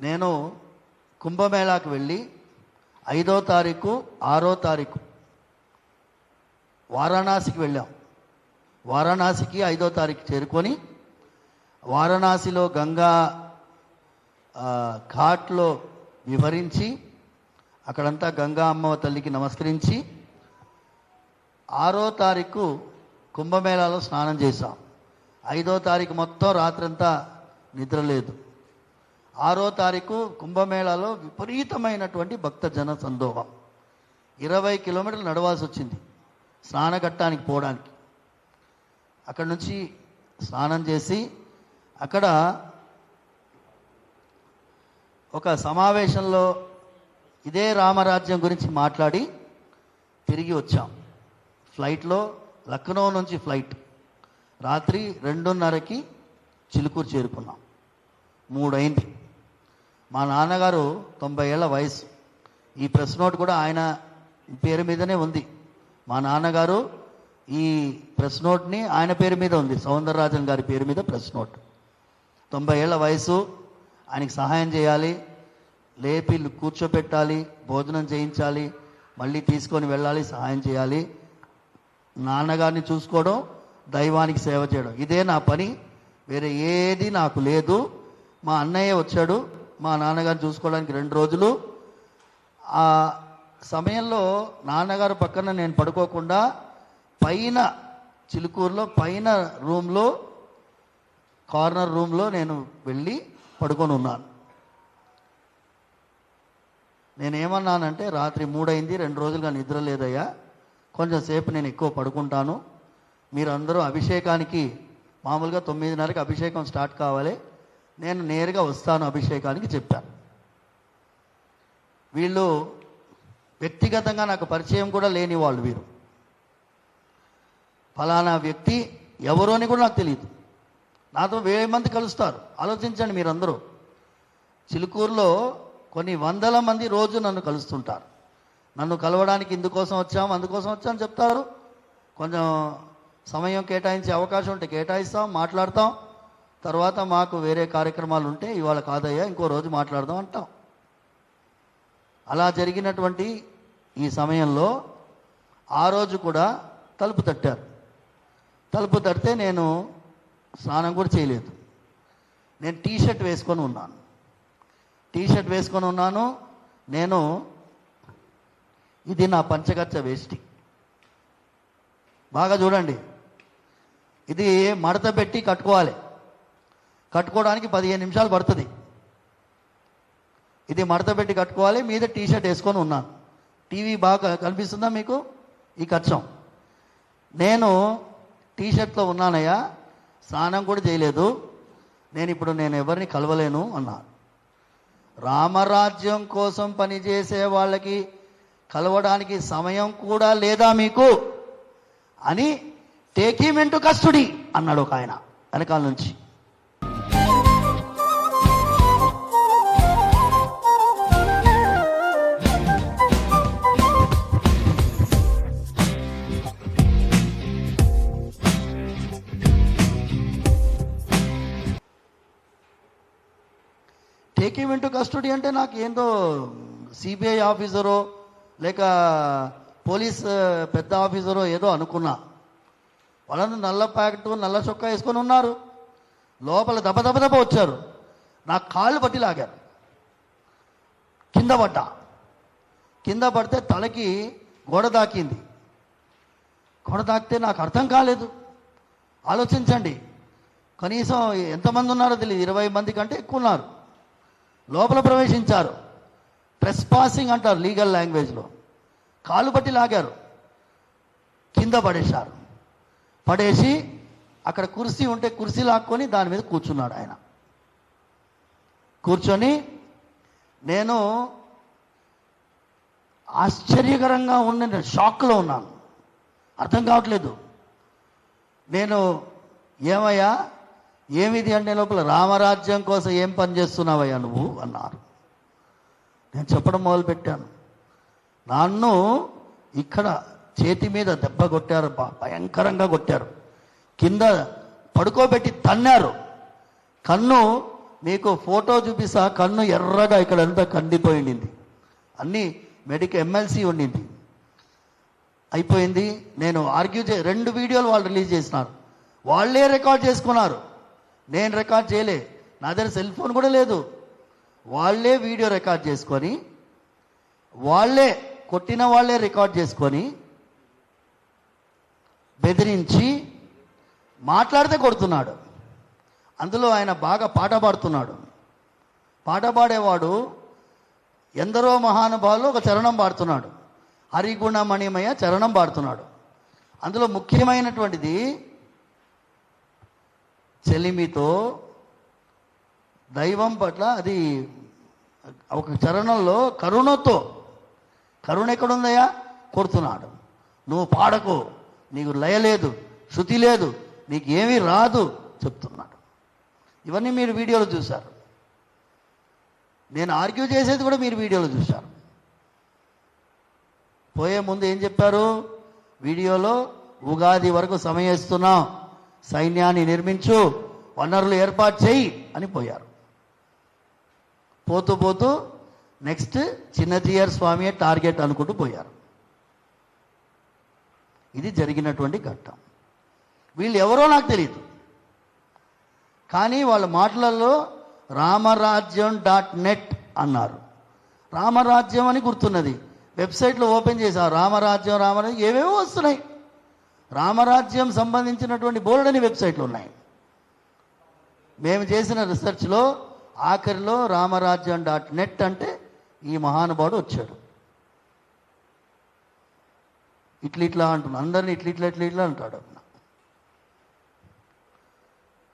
నేను కుంభమేళాకు వెళ్ళి ఐదో తారీఖు ఆరో తారీఖు వారణాసికి వెళ్ళాం. వారణాసికి ఐదో తారీఖు చేరుకొని వారణాసిలో గంగా ఘాట్లో వివరించి అక్కడంతా గంగా అమ్మ తల్లికి నమస్కరించి ఆరో తారీఖు కుంభమేళాలో స్నానం చేశాం. ఐదో తారీఖు మొత్తం రాత్రంతా నిద్ర లేదు. ఆరో తారీఖు కుంభమేళాలో విపరీతమైనటువంటి భక్త జన సందోహం ఇరవై కిలోమీటర్లు నడవాల్సి వచ్చింది స్నానఘట్టానికి పోవడానికి. అక్కడ నుంచి స్నానం చేసి అక్కడ ఒక సమావేశంలో ఇదే రామరాజ్యం గురించి మాట్లాడి తిరిగి వచ్చాం. ఫ్లైట్లో లక్నో నుంచి ఫ్లైట్. రాత్రి రెండున్నరకి చిలుకూరు చేరుకున్నాం. మూడైంది. మా నాన్నగారు తొంభై ఏళ్ళ వయసు. ఈ ప్రెస్ నోట్ కూడా ఆయన పేరు మీదనే ఉంది. మా నాన్నగారు ఈ ప్రెస్ నోట్ని ఆయన పేరు మీద ఉంది. సౌందరరాజన్ గారి పేరు మీద ప్రెస్ నోట్. తొంభై ఏళ్ళ వయసు. ఆయనకి సహాయం చేయాలి. లేపి కూర్చోపెట్టాలి. భోజనం చేయించాలి. మళ్ళీ తీసుకొని వెళ్ళాలి. సహాయం చేయాలి. నాన్నగారిని చూసుకోవడం దైవానికి సేవ చేయడం. ఇదే నా పని. వేరే ఏది నాకు లేదు. మా అన్నయ్య వచ్చాడు. మా నాన్నగారు చూసుకోవడానికి రెండు రోజులు. ఆ సమయంలో నాన్నగారు పక్కన నేను పడుకోకుండా పైన చిలుకూరులో పైన రూమ్లో కార్నర్ రూమ్లో నేను వెళ్ళి పడుకొని ఉన్నాను. నేనేమన్నానంటే రాత్రి మూడైంది రెండు రోజులుగా నిద్ర లేదయ్యా. కొంచెం సేపు నేను ఎక్కువ పడుకుంటాను. మీరందరూ అభిషేకానికి మామూలుగా తొమ్మిదిన్నరకి అభిషేకం స్టార్ట్ కావాలి. నేను నేరుగా వస్తాను అభిషేకానికి చెప్పాను వీళ్ళు వ్యక్తిగతంగా నాకు పరిచయం కూడా లేని వాళ్ళు వీరు. ఫలానా వ్యక్తి ఎవరు అని కూడా నాకు తెలియదు నాతో వేల మంది కలుస్తారు. ఆలోచించండి మీరందరూ. చిలుకూరులో కొన్ని వందల మంది రోజు నన్ను కలుస్తుంటారు. నన్ను కలవడానికి ఇందుకోసం వచ్చాం అందుకోసం వచ్చాం చెప్తారు. కొంచెం సమయం కేటాయించే అవకాశం ఉంటే కేటాయిస్తాం మాట్లాడతాం. తర్వాత మాకు వేరే కార్యక్రమాలు ఉంటే ఇవాళ కాదయ్యా ఇంకో రోజు మాట్లాడదాం అంటాం. అలా జరిగినటువంటి ఈ సమయంలో ఆ రోజు కూడా తలుపు తట్టారు. తలుపు తడితే నేను స్నానం కూడా చేయలేదు. నేను టీ షర్ట్ వేసుకొని ఉన్నాను. టీ షర్ట్ వేసుకొని ఉన్నాను. నేను ఇది నా పంచగచ్చ వేష్టి. బాగా చూడండి. ఇది మడత పెట్టి కట్టుకోవాలి. కట్టుకోవడానికి పదిహేను నిమిషాలు పడుతుంది. ఇది మడత పెట్టి కట్టుకోవాలి మీద టీ షర్ట్ వేసుకొని ఉన్నాను టీవీ బాగా కనిపిస్తుందా మీకు? ఈ కచ్చం. నేను టీ షర్ట్లో ఉన్నానయ్యా స్నానం కూడా చేయలేదు. నేను ఇప్పుడు నేను ఎవరిని కలవలేను అన్నాను రామరాజ్యం కోసం పనిచేసే వాళ్ళకి కలవడానికి సమయం కూడా లేదా మీకు? అని టేకిమ్ ఇంటూ కస్టడీ అన్నాడు ఒక ఆయన వెనకాల నుంచి. టేకిమ్ ఇంటూ కస్టడీ అంటే నాకు ఏందో సిబిఐ ఆఫీసరో లేక పోలీస్ పెద్ద ఆఫీసరో ఏదో అనుకున్నా. వాళ్ళని నల్ల ప్యాకెట్ నల్ల చొక్కా వేసుకొని ఉన్నారు. లోపల దెబ్బ దెబ్బ దెబ్బ వచ్చారు. నా కాళ్ళు పట్టి లాగారు. కింద పడ్డా. కింద పడితే తలకి గోడ దాకింది. గోడ దాకితే నాకు అర్థం కాలేదు. ఆలోచించండి. కనీసం ఎంతమంది ఉన్నారో తెలియదు ఇరవై మంది కంటే ఎక్కువ ఉన్నారు. లోపల ప్రవేశించారు. ట్రెస్ పాసింగ్ అంటారు లీగల్ లాంగ్వేజ్లో కాలు పట్టి లాగారు. కింద పడేశారు. పడేసి అక్కడ కుర్సీ ఉంటే కుర్చీ లాక్కొని దాని మీద కూర్చున్నాడు ఆయన. కూర్చొని నేను ఆశ్చర్యకరంగా ఉన్న నేను షాక్లో ఉన్నాను. అర్థం కావట్లేదు. నేను ఏమయ్యా ఏమిది అంటే లోపల రామరాజ్యం కోసం ఏం పని చేస్తున్నావయ్యా నువ్వు అన్నారు. నేను చెప్పడం మొదలుపెట్టాను. నన్ను ఇక్కడ చేతి మీద దెబ్బ కొట్టారు బా- భయంకరంగా కొట్టారు. కింద పడుకోబెట్టి తన్నారు. కన్ను మీకు ఫోటో చూపిస్తా కన్ను ఎర్రగా ఇక్కడ అంతా కందిపోయింది. అన్నీ మెడికల్ ఎమ్మెల్సీ ఉండింది. అయిపోయింది. నేను ఆర్గ్యూ చే రెండు వీడియోలు వాళ్ళు రిలీజ్ చేసినారు. వాళ్ళే రికార్డ్ చేసుకున్నారు. నేను రికార్డ్ చేయలే. నా దగ్గర సెల్ ఫోన్ కూడా లేదు. వాళ్ళే వీడియో రికార్డ్ చేసుకొని వాళ్ళే కొట్టిన వాళ్ళే రికార్డ్ చేసుకొని బెదిరించి మాట్లాడితే కొడుతున్నాడు. అందులో ఆయన బాగా పాట పాడుతున్నాడు. పాట పాడేవాడు ఎందరో మహానుభావులు ఒక చరణం పాడుతున్నాడు. హరిగుణమణిమయ చరణం పాడుతున్నాడు. అందులో ముఖ్యమైనటువంటిది చెలిమితో దైవం పట్ల అది ఒక చరణంలో కరుణతో కరుణ ఎక్కడుందయ్యా? కొడుతున్నాడు నువ్వు పాడకు నీకు లయ లేదు శృతి లేదు నీకు ఏమీ రాదు చెప్తున్నాడు. ఇవన్నీ మీరు వీడియోలో చూశారు. నేను ఆర్గ్యూ చేసేది కూడా మీరు వీడియోలో చూశారు. పోయే ముందు ఏం చెప్పారు? వీడియోలో ఉగాది వరకు సమయం ఇస్తున్నాం. సైన్యాన్ని నిర్మించు వనరులు ఏర్పాటు చేయి అని పోయారు. పోతూ పోతూ నెక్స్ట్ చిన్నజీయర్ స్వామి టార్గెట్ అనుకుంటూ పోయారు. ఇది జరిగినటువంటి ఘట్టం. వీళ్ళు ఎవరో నాకు తెలియదు కానీ వాళ్ళ మాటలలో రామరాజ్యం డాట్ నెట్ అన్నారు. రామరాజ్యం అని గుర్తున్నది. వెబ్సైట్లో ఓపెన్ చేశారు. రామరాజ్యం రామరాజ్యం ఏవేవో వస్తున్నాయి. రామరాజ్యం సంబంధించినటువంటి బోర్డని వెబ్సైట్లు ఉన్నాయి. మేము చేసిన రీసెర్చ్లో ఆఖరిలో రామరాజ్యం డాట్ నెట్ అంటే ఈ మహానుభావుడు వచ్చాడు. ఇట్ల ఇట్లా అంటున్నాను అందరిని ఇట్ల ఇట్లా ఇట్లా ఇట్లా అంటాడు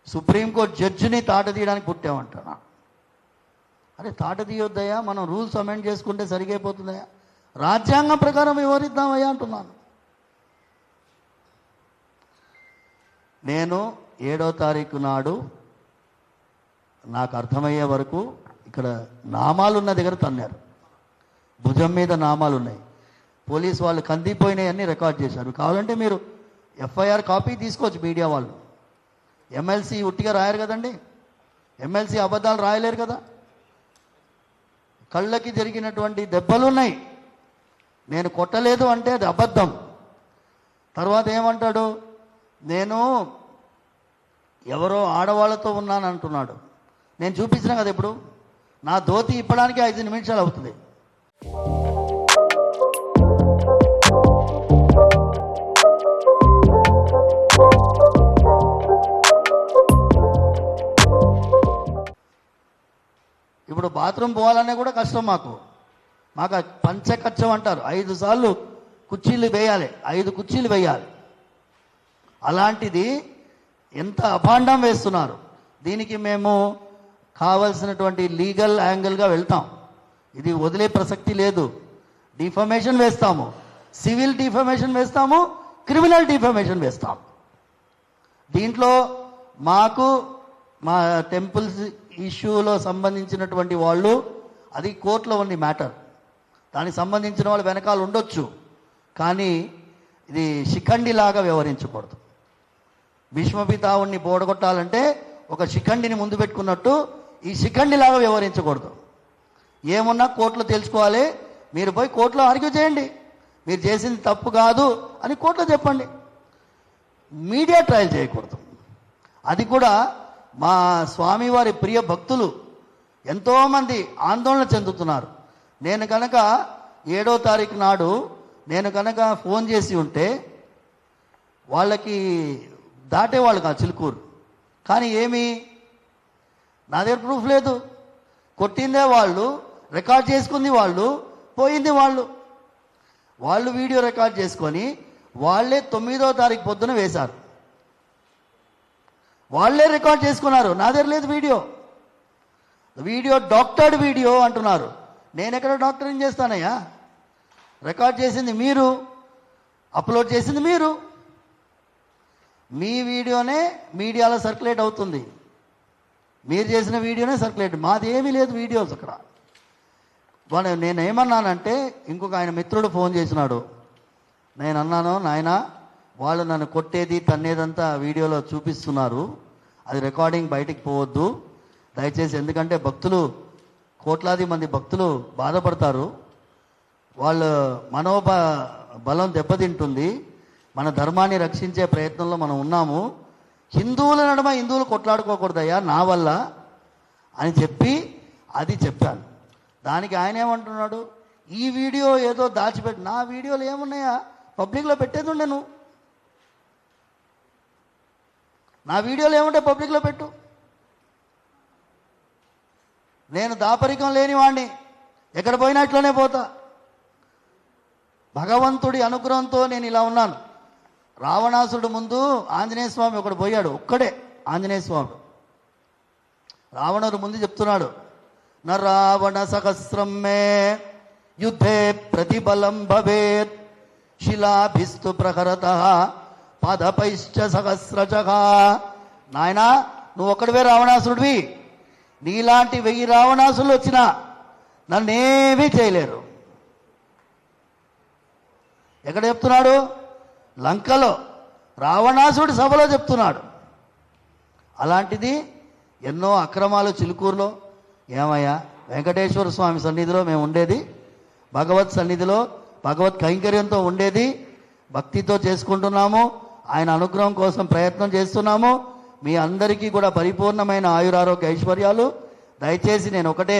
సుప్రీంకోర్టు జడ్జిని తాట తీయడానికి పుట్టామంటాను అరే తాట తీయొద్దయ్యా మనం రూల్స్ అమెండ్ చేసుకుంటే సరిగైపోతుందయ్యా. రాజ్యాంగం ప్రకారం వివరిద్దామయ్యా అంటున్నాను. నేను ఏడో తారీఖు నాడు నాకు అర్థమయ్యే వరకు ఇక్కడ నామాలు ఉన్న దగ్గర తన్నారు. భుజం మీద నామాలు ఉన్నాయి పోలీస్ వాళ్ళు కందిపోయినాయన్నీ రికార్డ్ చేశారు. కావాలంటే మీరు ఎఫ్ఐఆర్ కాపీ తీసుకోవచ్చు మీడియా వాళ్ళు. ఎమ్మెల్సీ ఉట్టిగా రాయరు కదండి. ఎమ్మెల్సీ అబద్ధాలు రాయలేరు కదా. కళ్ళకి జరిగినటువంటి దెబ్బలు ఉన్నాయి నేను కొట్టలేదు అంటే అది అబద్ధం. తర్వాత ఏమంటాడు? నేను ఎవరో ఆడవాళ్ళతో ఉన్నాను అంటున్నాడు. నేను చూపించిన కదా ఇప్పుడు. నా ధోతి ఇప్పడానికి ఐదు నిమిషాలు అవుతుంది. ఇప్పుడు బాత్రూమ్ పోవాలనే కూడా కష్టం మాకు. మాకు పంచకచ్చం అంటారు. ఐదు సార్లు కుర్చీలు వేయాలి. ఐదు కుర్చీలు వేయాలి. అలాంటిది ఎంత అభాండం వేస్తున్నారు. దీనికి మేము కావలసినటువంటి లీగల్ యాంగిల్గా వెళ్తాం. ఇది వదిలే ప్రసక్తి లేదు. డిఫమేషన్ వేస్తాము. సివిల్ డిఫమేషన్ వేస్తాము. క్రిమినల్ డిఫమేషన్ వేస్తాము దీంట్లో మాకు మా టెంపుల్స్ ఇష్యూలో సంబంధించినటువంటి వాళ్ళు అది కోర్టులో ఉంది మ్యాటర్. దానికి సంబంధించిన వాళ్ళు వెనకాల ఉండొచ్చు. కానీ ఇది శిఖండిలాగా వ్యవహరించకూడదు. భీష్మపితావుణ్ణి బోడగొట్టాలంటే ఒక శిఖండిని ముందు పెట్టుకున్నట్టు ఈ శిఖండిలాగా వ్యవహరించకూడదు. ఏమున్నా కోర్టులో తెలుసుకోవాలి. మీరు పోయి కోర్టులో ఆర్గ్యూ చేయండి. మీరు చేసింది తప్పు కాదు అని కోర్టులో చెప్పండి. మీడియా ట్రయల్ చేయకూడదు. అది కూడా మా స్వామివారి ప్రియ భక్తులు ఎంతోమంది ఆందోళన చెందుతున్నారు. నేను కనుక ఏడో తారీఖు నాడు నేను కనుక ఫోన్ చేసి ఉంటే వాళ్ళకి దాటేవాళ్ళు కాదు చిలుకూరు. కానీ ఏమి? నా దగ్గర ప్రూఫ్ లేదు. కొట్టిందే వాళ్ళు రికార్డ్ చేసుకుంది వాళ్ళు పోయింది వాళ్ళు. వాళ్ళు వీడియో రికార్డ్ చేసుకొని వాళ్ళే తొమ్మిదో తారీఖు పొద్దున వేశారు. వాళ్ళే రికార్డ్ చేసుకున్నారు. నా దగ్గర లేదు వీడియో వీడియో డాక్టర్డ్ వీడియో అంటున్నారు. నేను ఎక్కడ డాక్టరింగ్ చేస్తానయ్యా? రికార్డ్ చేసింది మీరు అప్లోడ్ చేసింది మీరు. మీ వీడియోనే మీడియాలో సర్క్యులేట్ అవుతుంది. మీరు చేసిన వీడియోనే సర్క్యులేట్. మాది ఏమీ లేదు వీడియోస్ అక్కడ. వాడు నేను ఏమన్నానంటే ఇంకొక ఆయన మిత్రుడు ఫోన్ చేసినాడు. నేను అన్నాను నాయన వాళ్ళు నన్ను కొట్టేది తన్నేదంతా వీడియోలో చూపిస్తున్నారు. అది రికార్డింగ్ బయటికి పోవద్దు. దయచేసి ఎందుకంటే భక్తులు కోట్లాది మంది భక్తులు బాధపడతారు. వాళ్ళు మనోబ బలం దెబ్బతింటుంది. మన ధర్మాన్ని రక్షించే ప్రయత్నంలో మనం ఉన్నాము. హిందువుల నడుమ హిందువులు కొట్లాడుకోకూడదయ్యా నా వల్ల అని చెప్పి అది చెప్పాను. దానికి ఆయన ఏమంటున్నాడు? ఈ వీడియో ఏదో దాచిపెట్టి నా వీడియోలు ఏమున్నాయా? పబ్లిక్లో పెట్టేది ఉండే నువ్వు. నా వీడియోలు ఏముంటాయి పబ్లిక్లో పెట్టు. నేను దాపరికం లేని వాడిని ఎక్కడ పోయినా పోతా. భగవంతుడి అనుగ్రహంతో నేను ఇలా ఉన్నాను. రావణాసుడు ముందు ఆంజనేయ స్వామి ఒకడు పోయాడు ఒక్కడే ఆంజనేయ స్వామి. రావణుడు ముందు చెప్తున్నాడు న రావణ సహస్రం మే యుద్ధే ప్రతిబలం భవేత్ శిలాభిస్తు ప్రహరత పదపైశ్చ సహస్రచ నాయనా నువ్వు ఒక్కడివే రావణాసుడివి నీలాంటి వెయ్యి రావణాసులు వచ్చినా నన్నేమీ చేయలేరు. ఎక్కడ చెప్తున్నాడు? లంకలో రావణాసుడి సభలో చెప్తున్నాడు. అలాంటిది ఎన్నో అక్రమాలు చిలుకూరులో ఏమయ్యా వెంకటేశ్వర స్వామి సన్నిధిలో మేము ఉండేది భగవత్ సన్నిధిలో భగవత్ కైంకర్యంతో ఉండేది భక్తితో చేసుకుంటున్నాము ఆయన అనుగ్రహం కోసం ప్రయత్నం చేస్తున్నాము మీ అందరికీ కూడా పరిపూర్ణమైన ఆయురారోగ్య ఐశ్వర్యాలు దయచేసి నేను ఒకటే